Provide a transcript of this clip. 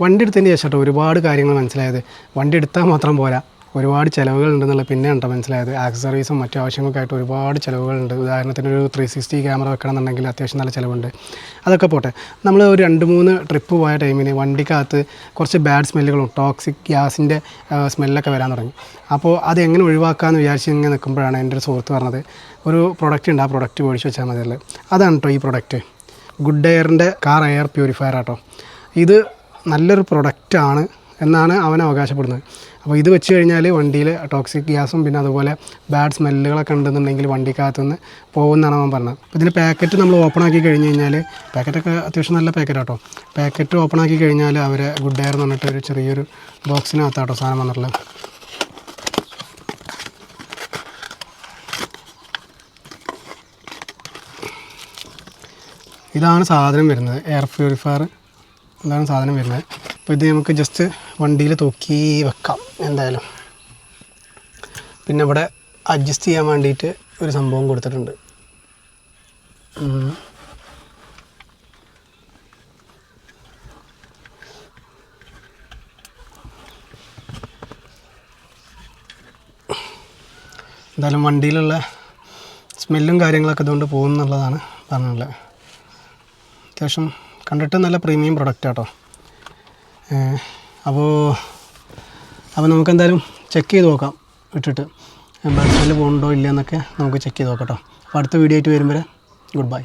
വണ്ടി എടുത്തതിന് ശേഷം കേട്ടോ ഒരുപാട് കാര്യങ്ങൾ മനസ്സിലായത്. വണ്ടി എടുത്താൽ മാത്രം പോരാ. ഒരുപാട് ചിലവുകൾ ഉണ്ടെന്നുള്ള പിന്നെ ഉണ്ടോ മനസ്സിലായത്. ആക്സസറീസും മറ്റു ആവശ്യങ്ങൾക്കായിട്ട് ഒരുപാട് ചിലവുകളുണ്ട്. ഉദാഹരണത്തിന് ഒരു ത്രീ സിക്സ്റ്റി ക്യാമറ വെക്കണമെന്നുണ്ടെങ്കിൽ അത്യാവശ്യം നല്ല ചിലവുണ്ട്. അതൊക്കെ പോട്ടെ. നമ്മൾ ഒരു രണ്ട് മൂന്ന് ട്രിപ്പ് പോയ ടൈമിന് വണ്ടിക്കകത്ത് കുറച്ച് ബാഡ് സ്മെല്ലുകളും ടോക്സിക് ഗ്യാസിന്റെ സ്മെല്ലൊക്കെ വരാൻ തുടങ്ങി. അപ്പോൾ അത് എങ്ങനെ ഒഴിവാക്കാമെന്ന് വിചാരിച്ച് ഇങ്ങനെ നിൽക്കുമ്പോഴാണ് എന്റെ ഒരു സുഹൃത്ത് പറഞ്ഞത്. ഒരു പ്രൊഡക്റ്റ് ഉണ്ട്. ആ പ്രൊഡക്റ്റ് മേടിച്ച് വെച്ചാൽ മതിയല്ലോ അതാണ് കേട്ടോ ഈ പ്രൊഡക്റ്റ് ഗുഡ് എയറിന്റെ കാർ എയർ പ്യൂരിഫയർ ആട്ടോ. ഇത് നല്ലൊരു പ്രൊഡക്റ്റാണ് എന്നാണ് അവൻ അവകാശപ്പെടുന്നത്. അപ്പോൾ ഇത് വെച്ച് കഴിഞ്ഞാൽ വണ്ടിയിൽ ടോക്സിക് ഗ്യാസും പിന്നെ അതുപോലെ ബാഡ് സ്മെല്ലുകളൊക്കെ ഉണ്ടെന്നുണ്ടെങ്കിൽ വണ്ടിക്കകത്തുനിന്ന് പോകുമെന്നാണ് അവൻ പറഞ്ഞത്. അപ്പോൾ ഇതിന്റെ പാക്കറ്റ് നമ്മൾ ഓപ്പൺ ആക്കി കഴിഞ്ഞ് കഴിഞ്ഞാൽ പാക്കറ്റൊക്കെ അത്യാവശ്യം നല്ല പാക്കറ്റ് കേട്ടോ. പാക്കറ്റ് ഓപ്പൺ ആക്കി കഴിഞ്ഞാൽ അവർ ഗുഡ് എയർ എന്ന് പറഞ്ഞിട്ട് ഒരു ചെറിയൊരു ബോക്സിനകത്താട്ടോ സാധനം വന്നിട്ടുള്ളത്. ഇതാണ് സാധനം വരുന്നത്. എയർ പ്യൂരിഫയർ ഇതാണ് സാധനം വരുന്നത്. അപ്പോൾ ഇത് നമുക്ക് ജസ്റ്റ് വണ്ടിയിൽ തൂക്കി വെക്കാം എന്തായാലും. പിന്നെ ഇവിടെ അഡ്ജസ്റ്റ് ചെയ്യാൻ വേണ്ടിയിട്ട് ഒരു സംഭവം കൊടുത്തിട്ടുണ്ട്. എന്തായാലും വണ്ടിയിലുള്ള സ്മെല്ലും കാര്യങ്ങളൊക്കെ ഇതുകൊണ്ട് പോകുന്നുള്ളതാണ് പറഞ്ഞുള്ളത്. അത്യാവശ്യം കണ്ടിട്ട് നല്ല പ്രീമിയം പ്രൊഡക്റ്റ് ആട്ടോ. അപ്പോൾ അപ്പോൾ നമുക്ക് എന്തായാലും ചെക്ക് ചെയ്ത് നോക്കാം ഇട്ടിട്ട്. സ്മെല്ല് പോകുന്നുണ്ടോ ഇല്ല എന്നൊക്കെ നമുക്ക് ചെക്ക് ചെയ്ത് നോക്കാം കേട്ടോ അപ്പോൾ അടുത്ത വീഡിയോ ആയിട്ട് വരുമ്പോൾ ഗുഡ് ബൈ